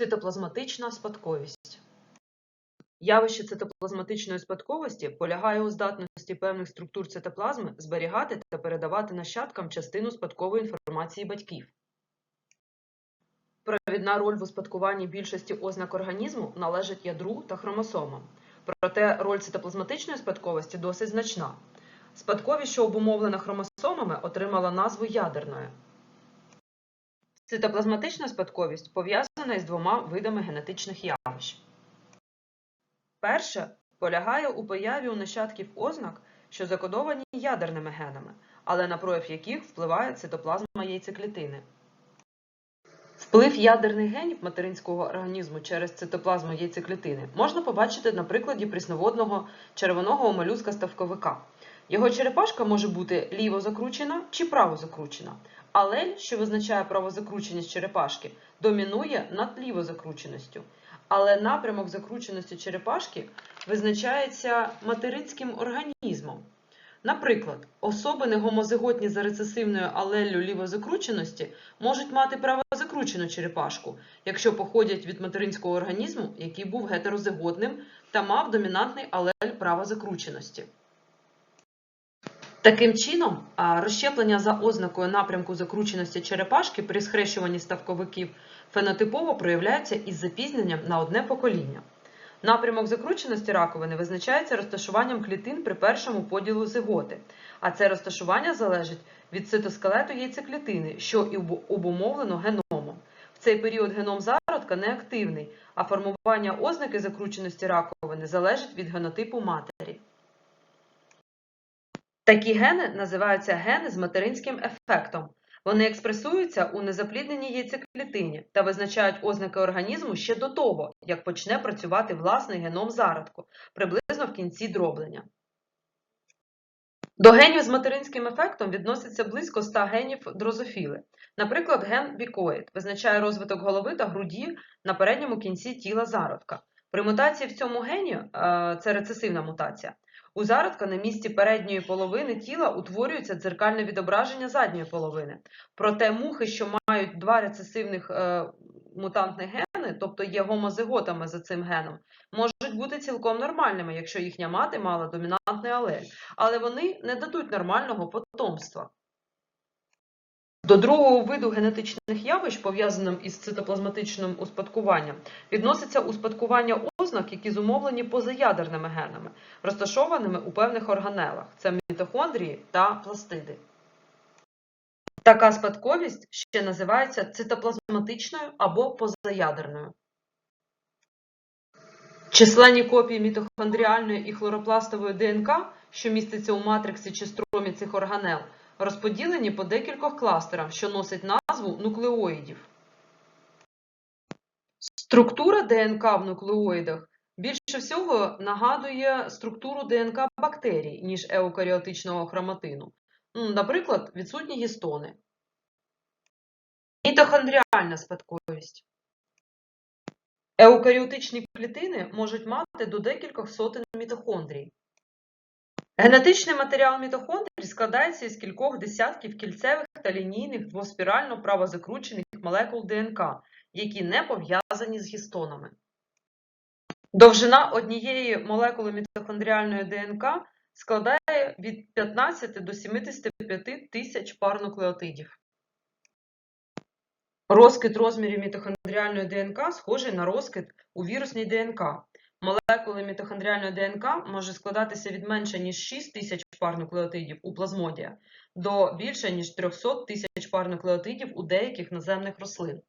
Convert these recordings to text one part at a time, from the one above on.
Цитоплазматична спадковість. Явище цитоплазматичної спадковості полягає у здатності певних структур цитоплазми зберігати та передавати нащадкам частину спадкової інформації батьків. Провідна роль в успадкуванні більшості ознак організму належить ядру та хромосомам. Проте роль цитоплазматичної спадковості досить значна. Спадковість, що обумовлена хромосомами, отримала назву ядерною. Цитоплазматична спадковість пов'язана із двома видами генетичних явищ. Перше полягає у появі у нащадків ознак, що закодовані ядерними генами, але на прояв яких впливає цитоплазма яйцеклітини. Вплив ядерних генів материнського організму через цитоплазму яйцеклітини можна побачити на прикладі прісноводного червоного молюска ставковика. Його черепашка може бути лівозакручена чи правозакручена. Алель, що визначає правозакрученість черепашки, домінує над лівозакрученістю. Але напрямок закрученості черепашки визначається материнським організмом. Наприклад, особи негомозиготні за рецесивною алеллю лівозакрученості можуть мати правозакручену черепашку, якщо походять від материнського організму, який був гетерозиготним та мав домінантний алель правозакрученості. Таким чином, розщеплення за ознакою напрямку закрученості черепашки при схрещуванні ставковиків фенотипово проявляється із запізненням на одне покоління. Напрямок закрученості раковини визначається розташуванням клітин при першому поділу зиготи, а це розташування залежить від цитоскелету яйцеклітини, що і обумовлено геномом. В цей період геном зародка неактивний, а формування ознаки закрученості раковини залежить від генотипу матері. Такі гени називаються гени з материнським ефектом. Вони експресуються у незаплідненій яйцеклітині та визначають ознаки організму ще до того, як почне працювати власний геном зародку, приблизно в кінці дроблення. До генів з материнським ефектом відноситься близько 100 генів дрозофіли. Наприклад, ген бікоїд визначає розвиток голови та груді на передньому кінці тіла зародка. При мутації в цьому гені, е, це рецесивна мутація, у зародка на місці передньої половини тіла утворюється дзеркальне відображення задньої половини. Проте мухи, що мають два рецесивних е, мутантних гени, тобто є гомозиготами за цим геном, можуть бути цілком нормальними, якщо їхня мати мала домінантний алель, але вони не дадуть нормального потомства. До другого виду генетичних явищ, пов'язаним із цитоплазматичним успадкуванням, відноситься успадкування ознак, які зумовлені позаядерними генами, розташованими у певних органелах це мітохондрії та пластиди. Така спадковість ще називається цитоплазматичною або позаядерною. Численні копії мітохондріальної і хлоропластової ДНК, що міститься у матриксі чи стромі цих органел, розподілені по декількох кластерах, що носить назву нуклеоїдів. Структура ДНК в нуклеоїдах більше всього нагадує структуру ДНК бактерій, ніж еукаріотичного хроматину. Наприклад, відсутні гістони. Мітохондріальна спадковість. Еукаріотичні клітини можуть мати до декількох сотень мітохондрій. Генетичний матеріал мітохондрій складається із кількох десятків кільцевих та лінійних двоспірально правозакручених молекул ДНК, які не пов'язані з гістонами. Довжина однієї молекули мітохондріальної ДНК складає від 15 до 75 тисяч пар нуклеотидів. Розкид розмірів мітохондріальної ДНК схожий на розкид у вірусній ДНК. Молекули мітохондріальної ДНК може складатися від менше ніж 6 тисяч пар нуклеотидів у плазмодія до більше ніж 300 тисяч пар нуклеотидів у деяких наземних рослин.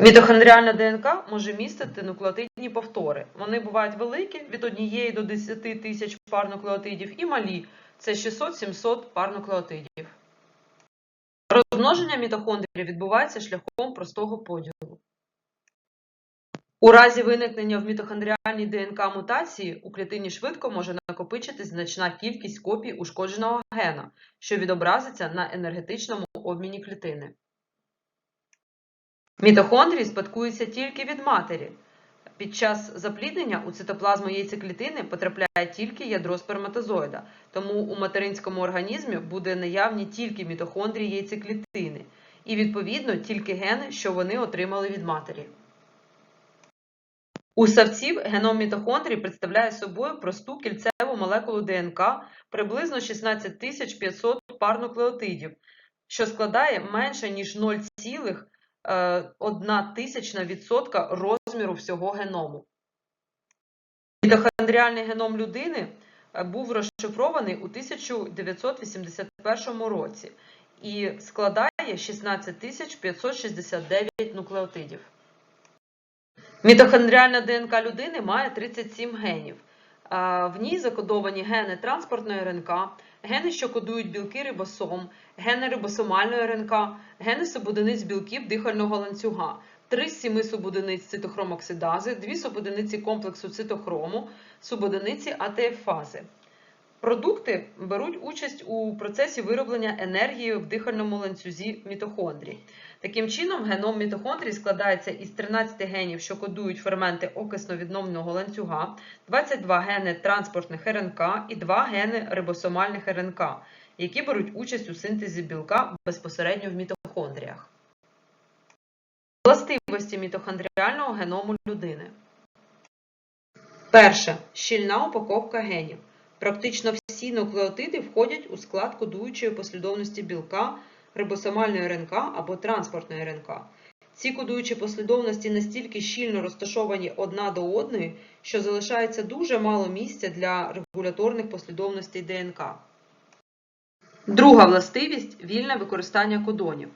Мітохондріальна ДНК може містити нуклеотидні повтори. Вони бувають великі від 1 до 10 тисяч пар нуклеотидів і малі це 600-700 пар нуклеотидів. Розмноження мітохондрій відбувається шляхом простого поділу. У разі виникнення в мітохондріальній ДНК мутації у клітині швидко може накопичитись значна кількість копій ушкодженого гена, що відобразиться на енергетичному обміні клітини. Мітохондрії спадкуються тільки від матері. Під час запліднення у цитоплазму яйцеклітини потрапляє тільки ядро сперматозоїда, тому у материнському організмі буде наявні тільки мітохондрії яйцеклітини, і, відповідно, тільки гени, що вони отримали від матері. У савців геном мітохондрій представляє собою просту кільцеву молекулу ДНК приблизно 16500 пар нуклеотидів, що складає менше ніж 0,01% розміру всього геному. Мітохондріальний геном людини е, був розшифрований у 1981 році і складає 16569 нуклеотидів. Мітохондріальна ДНК людини має 37 генів. В ній закодовані гени транспортної РНК, гени, що кодують білки рибосом, гени рибосомальної РНК, гени субодиниць білків дихального ланцюга, 3 з 7 субодиниць цитохромоксидази, 2 субодиниці комплексу цитохрому, субодиниці АТФ-фази. Продукти беруть участь у процесі вироблення енергії в дихальному ланцюзі мітохондрій. Таким чином, геном мітохондрій складається із 13 генів, що кодують ферменти окисно-відновного ланцюга, 22 гени транспортних РНК і 2 гени рибосомальних РНК, які беруть участь у синтезі білка безпосередньо в мітохондріях. Властивості мітохондріального геному людини. Перше. Щільна упаковка генів. Практично всі нуклеотиди входять у склад кодуючої послідовності білка, рибосомальної РНК або транспортної РНК. Ці кодуючі послідовності настільки щільно розташовані одна до одної, що залишається дуже мало місця для регуляторних послідовностей ДНК. Друга властивість вільне використання кодонів.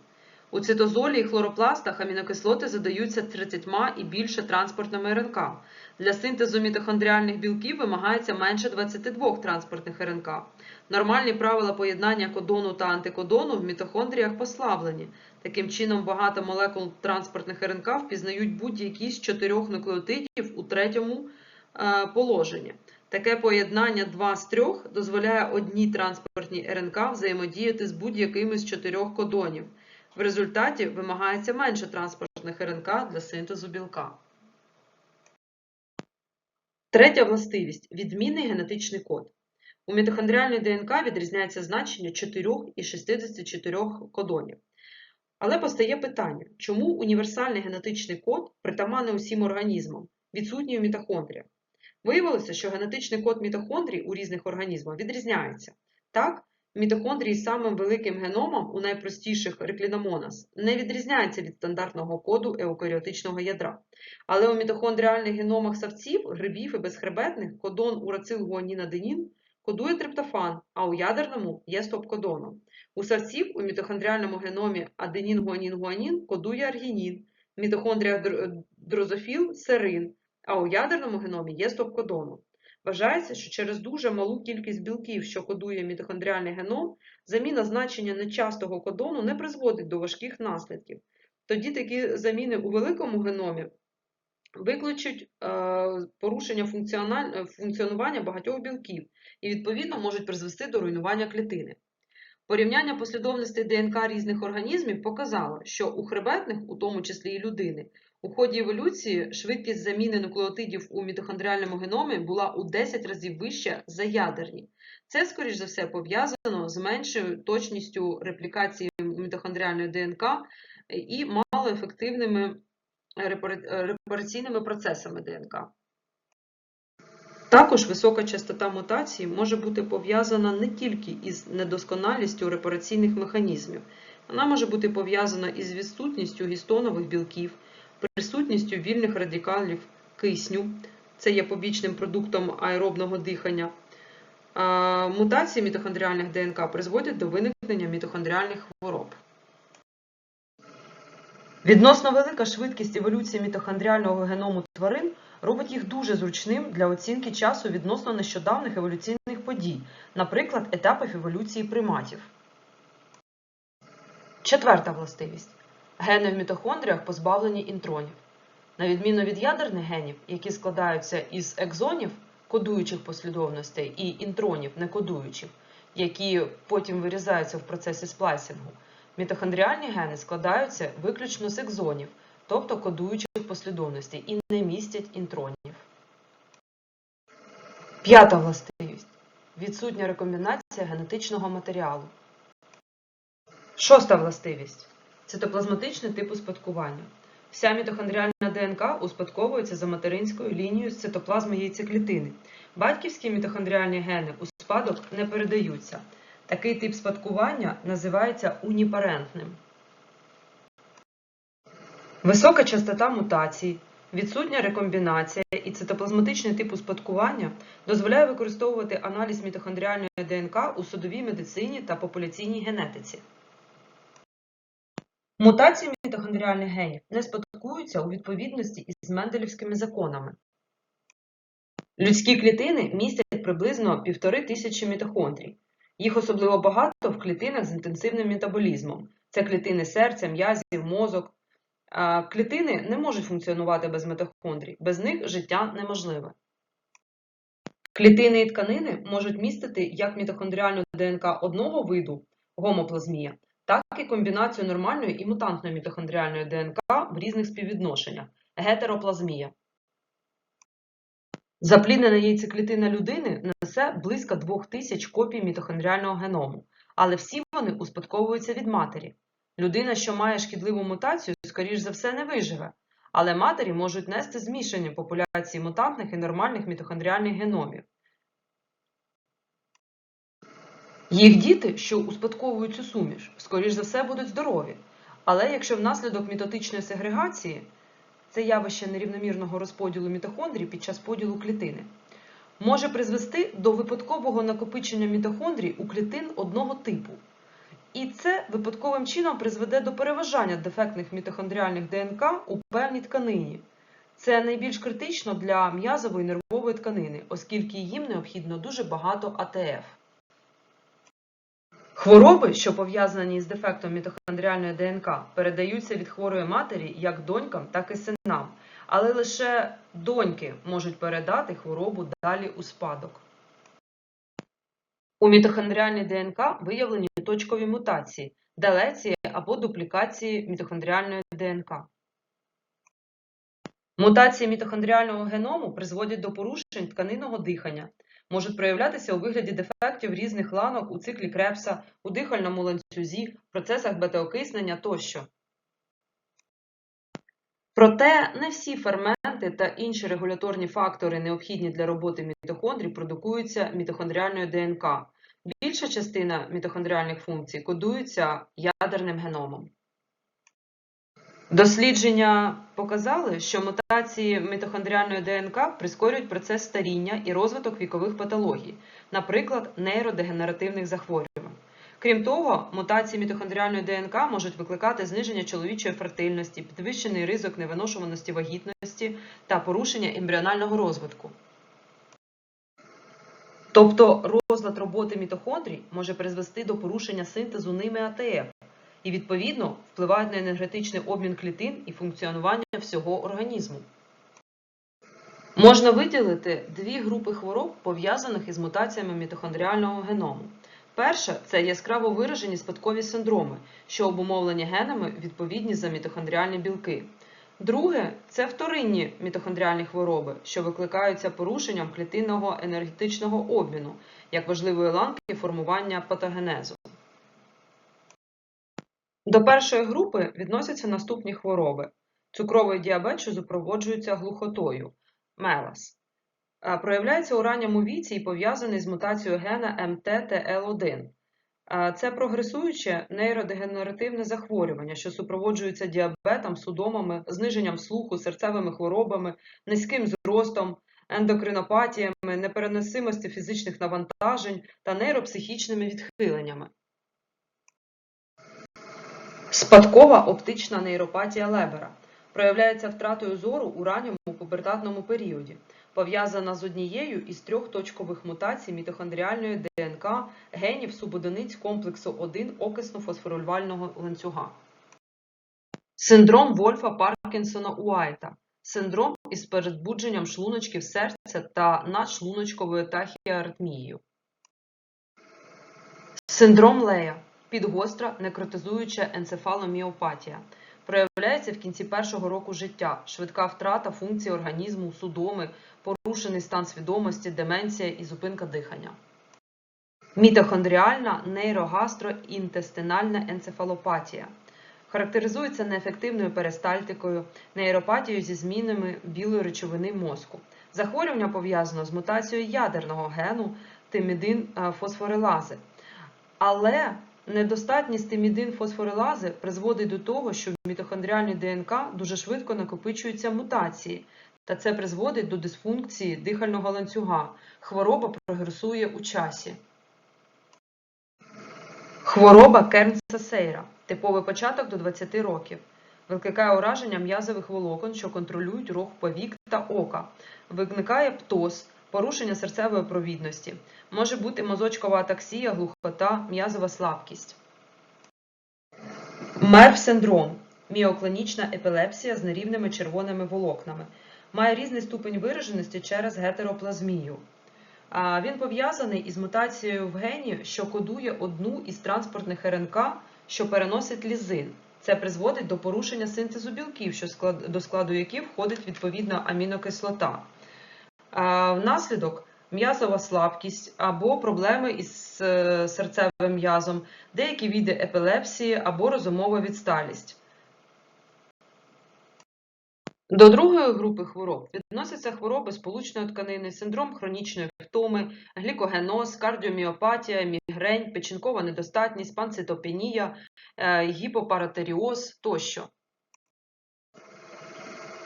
У цитозолі і хлоропластах амінокислоти задаються 30 і більше транспортними РНК. Для синтезу мітохондріальних білків вимагається менше 22 транспортних РНК. Нормальні правила поєднання кодону та антикодону в мітохондріях послаблені. Таким чином, багато молекул транспортних РНК впізнають будь-які з чотирьох нуклеотидів у третьому е, положенні. Таке поєднання 2 з 3 дозволяє одній транспортній РНК взаємодіяти з будь-якими з чотирьох кодонів. В результаті вимагається менше транспортних РНК для синтезу білка. Третя властивість відмінний генетичний код. У мітохондріальної ДНК відрізняється значення 4 із 64 кодонів. Але постає питання, чому універсальний генетичний код притаманний усім організмам, відсутній у мітохондріях? Виявилося, що генетичний код мітохондрій у різних організмах відрізняється. Так, мітохондрії з самим великим геномом у найпростіших рекліномонас не відрізняється від стандартного коду еукаріотичного ядра. Але у мітохондріальних геномах савців, грибів і безхребетних кодон урацилгуанінаденін кодує триптофан, а у ядерному є стоп-кодоном. У савців у мітохондріальному геномі аденін-гуанін-гуанін кодує аргінін, в мітохондріях дрозофіл серин, а у ядерному геномі є стоп-кодоном. Вважається, що через дуже малу кількість білків, що кодує мітохондріальний геном, заміна значення нечастого кодону не призводить до важких наслідків. Тоді такі заміни у великому геномі викличуть е, порушення функціонування багатьох білків і, відповідно, можуть призвести до руйнування клітини. Порівняння послідовностей ДНК різних організмів показало, що у хребетних, у тому числі і людини, у ході еволюції швидкість заміни нуклеотидів у мітохондріальному геномі була у 10 разів вища за ядерні. Це, скоріш за все, пов'язано з меншою точністю реплікації мітохондріальної ДНК і малоефективними репараційними процесами ДНК. Також висока частота мутацій може бути пов'язана не тільки із недосконалістю репараційних механізмів, вона може бути пов'язана із відсутністю гістонових білків, присутністю вільних радикалів кисню, це є побічним продуктом аеробного дихання. Мутації мітохондріальних ДНК призводять до виникнення мітохондріальних хвороб. Відносно велика швидкість еволюції мітохондріального геному тварин робить їх дуже зручним для оцінки часу відносно нещодавних еволюційних подій, наприклад, етапів еволюції приматів. Четверта властивість. Гени в мітохондріях позбавлені інтронів. На відміну від ядерних генів, які складаються із екзонів, кодуючих послідовностей, і інтронів, некодуючих, які потім вирізаються в процесі сплайсингу, мітохондріальні гени складаються виключно з екзонів, тобто кодуючих послідовностей, і не містять інтронів. П'ята властивість. Відсутня рекомбінація генетичного матеріалу. Шоста властивість. цитоплазматичний тип успадкування. Вся мітохондріальна ДНК успадковується за материнською лінією з цитоплазми яйцеклітини. Батьківські мітохондріальні гени у спадок не передаються. Такий тип спадкування називається уніпарентним. Висока частота мутацій, відсутня рекомбінація і цитоплазматичний тип успадкування дозволяє використовувати аналіз мітохондріальної ДНК у судовій медицині та популяційній генетиці. Мутації мітохондріальних генів не спадкуються у відповідності із Менделівськими законами. Людські клітини містять приблизно півтори тисячі мітохондрій. Їх особливо багато в клітинах з інтенсивним метаболізмом. Це клітини серця, м'язів, мозок. Клітини не можуть функціонувати без мітохондрій, без них життя неможливе. Клітини і тканини можуть містити як мітохондріальну ДНК одного виду гомоплазмія, так і комбінацію нормальної і мутантної мітохондріальної ДНК в різних співвідношеннях гетероплазмія. Запліднена яйцеклітина людини несе близько 2000 копій мітохондріального геному, але всі вони успадковуються від матері. Людина, що має шкідливу мутацію, скоріш за все не виживе, але матері можуть нести змішані популяції мутантних і нормальних мітохондріальних геномів. Їх діти, що успадковують цю суміш, скоріш за все будуть здорові. Але якщо внаслідок мітотичної сегрегації це явище нерівномірного розподілу мітохондрій під час поділу клітини, може призвести до випадкового накопичення мітохондрій у клітин одного типу. І це випадковим чином призведе до переважання дефектних мітохондріальних ДНК у певній тканині. Це найбільш критично для м'язової нервової тканини, оскільки їм необхідно дуже багато АТФ. Хвороби, що пов'язані з дефектом мітохондріальної ДНК, передаються від хворої матері як донькам, так і синам, але лише доньки можуть передати хворобу далі у спадок. У мітохондріальній ДНК виявлені точкові мутації, делеції або дуплікації мітохондріальної ДНК. Мутації мітохондріального геному призводять до порушень тканинного дихання, можуть проявлятися у вигляді дефектів різних ланок у циклі Крепса, у дихальному ланцюзі, процесах бетаокиснення тощо. Проте не всі ферменти та інші регуляторні фактори, необхідні для роботи мітохондрій, продукуються мітохондріальною ДНК. Більша частина мітохондріальних функцій кодується ядерним геномом. Дослідження показали, що мутації мітохондріальної ДНК прискорюють процес старіння і розвиток вікових патологій, наприклад, нейродегенеративних захворювань. Крім того, мутації мітохондріальної ДНК можуть викликати зниження чоловічої фертильності, підвищений ризик невиношуваності вагітності та порушення ембріонального розвитку. Тобто розлад роботи мітохондрій може призвести до порушення синтезу ними АТФ і, відповідно, впливають на енергетичний обмін клітин і функціонування всього організму. Можна виділити дві групи хвороб, пов'язаних із мутаціями мітохондріального геному. Перша це яскраво виражені спадкові синдроми, що обумовлені генами відповідні за мітохондріальні білки. Друге це вторинні мітохондріальні хвороби, що викликаються порушенням клітинного енергетичного обміну як важливої ланки формування патогенезу. До першої групи відносяться наступні хвороби: цукровий діабет, що супроводжується глухотою, мелас. Проявляється у ранньому віці і пов'язаний з мутацією гена МТТЛ1. Е, Це прогресуюче нейродегенеративне захворювання, що супроводжується діабетом, судомами, зниженням слуху, серцевими хворобами, низьким зростом, ендокринопатіями, непереносимості фізичних навантажень та нейропсихічними відхиленнями. Спадкова оптична нейропатія Лебера проявляється втратою зору у ранньому пубертатному періоді, пов'язана з однією із трьох точкових мутацій мітохондріальної ДНК генів субодиниць комплексу 1 окисно-фосфорильвального ланцюга. Синдром Вольфа Паркінсона Уайта. Синдром із передбудженням шлуночків серця та надшлуночковою тахіаритмією. Синдром Лея підгостра некротизуюча енцефаломіопатія. Проявляється в кінці першого року життя, швидка втрата функцій організму, судоми, порушений стан свідомості, деменція і зупинка дихання. Мітохондріальна нейрогастроінтестинальна енцефалопатія. Характеризується неефективною перистальтикою, нейропатією зі змінами білої речовини мозку. Захворювання пов'язано з мутацією ядерного гену тимідин е, фосфорилази. Але недостатність тимідин фосфорилази призводить до того, що в мітохондріальній ДНК дуже швидко накопичуються мутації, та це призводить до дисфункції дихального ланцюга. Хвороба прогресує у часі. Хвороба Кернса Сейра типовий початок до 20 років. Викликає ураження м'язових волокон, що контролюють рух повік та ока. Виникає птоз, порушення серцевої провідності. Може бути мозочкова атаксія, глухота, м'язова слабкість. МЕРВ синдром міоклонічна епілепсія з нерівними червоними волокнами. Має різний ступень вираженості через гетероплазмію. Він пов'язаний із мутацією в гені, що кодує одну із транспортних РНК, що переносить лізин. Це призводить до порушення синтезу білків, до складу яких входить відповідна амінокислота. Внаслідок м'язова слабкість або проблеми із е, серцевим м'язом, деякі види епілепсії або розумова відсталість. До другої групи хвороб відносяться хвороби сполучної тканини, синдром хронічної втоми, глікогеноз, кардіоміопатія, мігрень, печінкова недостатність, панцитопенія, е, гіпопаратеріоз тощо.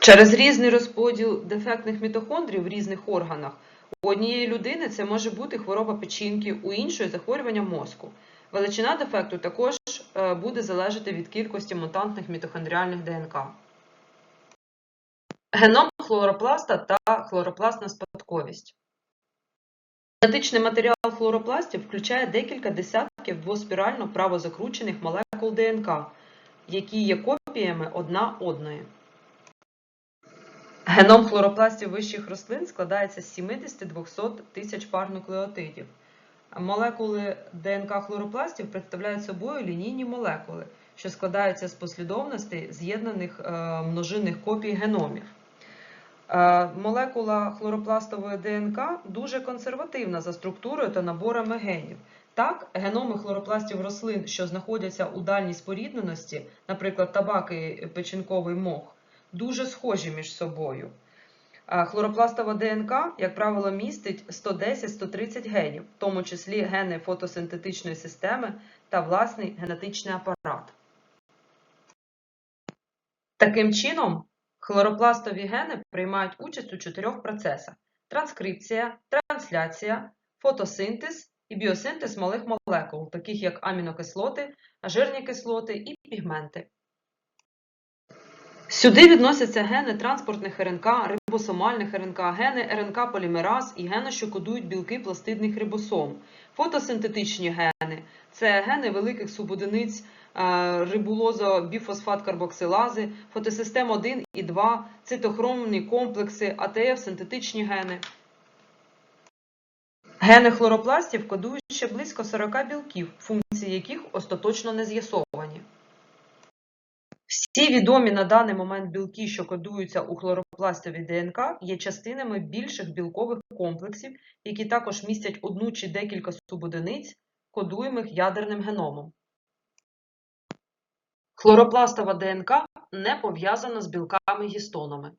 Через різний розподіл дефектних мітохондрій в різних органах у однієї людини це може бути хвороба печінки, у іншої захворювання мозку. Величина дефекту також е, буде залежати від кількості мутантних мітохондріальних ДНК. Геном хлоропласта та хлоропластна спадковість. Генетичний матеріал хлоропластів включає декілька десятків двоспірально правозакручених молекул ДНК, які є копіями одна одної. Геном хлоропластів вищих рослин складається з 70-200 тисяч пар нуклеотидів. Молекули ДНК хлоропластів представляють собою лінійні молекули, що складаються з послідовностей з'єднаних е, множинних копій геномів. Е, Молекула хлоропластової ДНК дуже консервативна за структурою та наборами генів. Так, геноми хлоропластів рослин, що знаходяться у дальній спорідненості, наприклад, табак і печінковий мох, дуже схожі між собою. А Хлоропластова ДНК, як правило, містить 110-130 генів, в тому числі гени фотосинтетичної системи та власний генетичний апарат. Таким чином, хлоропластові гени приймають участь у чотирьох процесах: транскрипція, трансляція, фотосинтез і біосинтез малих молекул, таких як амінокислоти, жирні кислоти і пігменти. Сюди відносяться гени транспортних РНК, рибосомальних РНК, гени РНК полімераз і гени, що кодують білки пластидних рибосом. Фотосинтетичні гени це гени великих субодиниць е, рибулозо-біфосфат-карбоксилази, фотосистем 1 і 2, цитохромні комплекси, АТФ, синтетичні гени. Гени хлоропластів кодують ще близько 40 білків, функції яких остаточно не з'ясовані. Всі відомі на даний момент білки, що кодуються у хлоропластовій ДНК, є частинами більших білкових комплексів, які також містять одну чи декілька субодиниць, кодуємих ядерним геномом. Хлоропластова ДНК не пов'язана з білками-гістонами.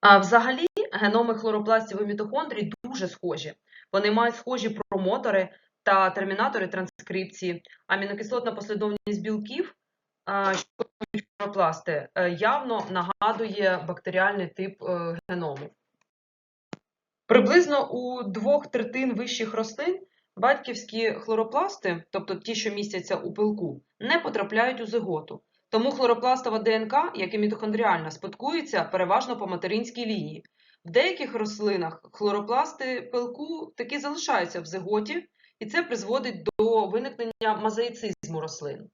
А взагалі, геноми хлоропластів і мітохондрій дуже схожі. Вони мають схожі промотори та термінатори транскрипції, амінокислотна послідовність білків що хлоропласти, е, явно нагадує бактеріальний тип е, геному. Приблизно у двох третин вищих рослин батьківські хлоропласти, тобто ті, що містяться у пилку, не потрапляють у зиготу. Тому хлоропластова ДНК, як і мітохондріальна, спадкується переважно по материнській лінії. В деяких рослинах хлоропласти пилку таки залишаються в зиготі, і це призводить до виникнення мозаїцизму рослин.